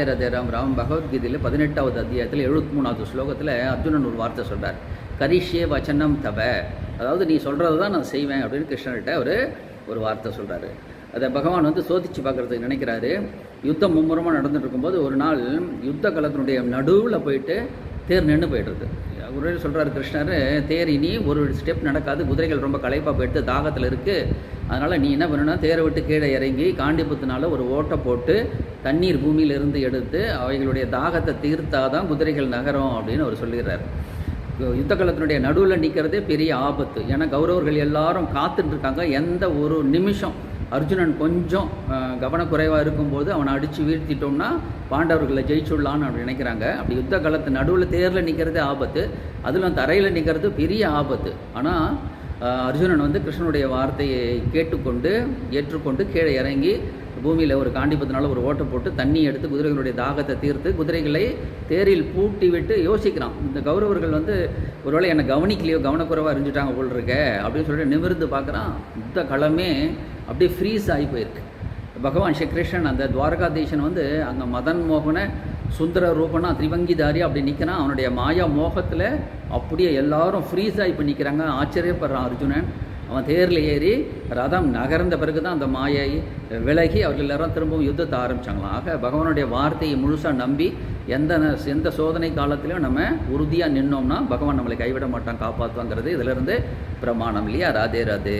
ராம் ராம் பகவத்கீதையில் பதினெட்டாவது அத்தியாயத்தில் எழுபத்தி மூணாவது ஸ்லோகத்தில் அர்ஜுனன் ஒரு வார்த்தை சொல்கிறார் கரிஷே வச்சனம் தவ. அதாவது நீ சொல்கிறது தான் நான் செய்வேன் அப்படின்னு கிருஷ்ணர்கிட்ட அவர் ஒரு வார்த்தை சொல்கிறாரு அதை பகவான் வந்து சோதிச்சு பார்க்குறதுக்கு நினைக்கிறாரு. யுத்தம் மும்முரமாக நடந்துட்டு இருக்கும்போது ஒரு நாள் யுத்த கலத்தினுடைய நடுவில் போயிட்டு தேர் நின்று போயிடுது ஒரு சொல்கிறாரு கிருஷ்ணர் தேர் இனி ஒரு ஸ்டெப் நடக்காது. குதிரைகள் ரொம்ப களைப்பாக போயிட்டு தாகத்தில் இருக்குது அதனால் நீ என்ன பண்ணணும்னா தேரை விட்டு கீழே இறங்கி காண்டிபத்தினால ஒரு ஓட்டை போட்டு தண்ணீர் பூமியிலிருந்து எடுத்து அவைகளுடைய தாகத்தை தீர்த்தாதான் குதிரைகள் நகரும் அப்படின்னு அவர் சொல்லிடுறார். யுத்த காலத்தினுடைய நடுவில் நிற்கிறதே பெரிய ஆபத்து. ஏன்னா கௌரவர்கள் எல்லாரும் காத்துட்டு இருக்காங்க. எந்த ஒரு நிமிஷம் அர்ஜுனன் கொஞ்சம் கவனக்குறைவாக இருக்கும்போது அவனை அடித்து வீழ்த்திட்டோம்னா பாண்டவர்களை ஜெயிச்சுடலான்னு அப்படி நினைக்கிறாங்க. அப்படி யுத்த காலத்து நடுவில் தேரில் நிற்கிறதே ஆபத்து. அதிலும் தரையில் நிற்கிறது பெரிய ஆபத்து. ஆனால் அர்ஜுனன் வந்து கிருஷ்ணனுடைய வார்த்தையை கேட்டுக்கொண்டு ஏற்றுக்கொண்டு கீழே இறங்கி பூமியில் ஒரு காண்டிபத்தினால ஒரு ஓட்டை போட்டு தண்ணி எடுத்து குதிரைகளுடைய தாகத்தை தீர்த்து குதிரைகளை தேரில் பூட்டி விட்டு யோசிக்கிறான். இந்த கௌரவர்கள் வந்து ஒருவேளை என்னை கவனிக்கலையோ கவனக்குறைவாக இருந்துட்டாங்க போல் இருக்க அப்படின்னு சொல்லிட்டு நிமிர்ந்து பார்க்குறான். யுத்த களமே அப்படியே ஃப்ரீஸ் ஆகி போயிருக்கு. பகவான் ஸ்ரீ கிருஷ்ணன் அந்த துவாரகாதீசன் வந்து அங்கே மதன் மோகனை சுந்தர ரூபனா திரிவங்கிதாரி அப்படி நிற்கிறான் அவனுடைய மாயா மோகத்தில் அப்படியே எல்லாரும் ஃப்ரீஸ் ஆகி இப்போ நிற்கிறாங்க ஆச்சரியப்படுறான் அர்ஜுனன். அவன் தேரில் ஏறி ரதம் நகர்ந்த பிறகு தான் அந்த மாயை விலகி அவர்கள் எல்லாரும் திரும்பவும் யுத்தத்தை ஆரம்பிச்சாங்களாம். ஆக பகவானுடைய வார்த்தையை முழுசாக நம்பி எந்த எந்த சோதனை காலத்திலையும் நம்ம உறுதியாக நின்னோம்னா பகவான் நம்மளை கைவிட மாட்டான் காப்பாற்றுவாங்கிறது இதிலிருந்து பிரமாணம் இல்லையா? ராதே ராதே.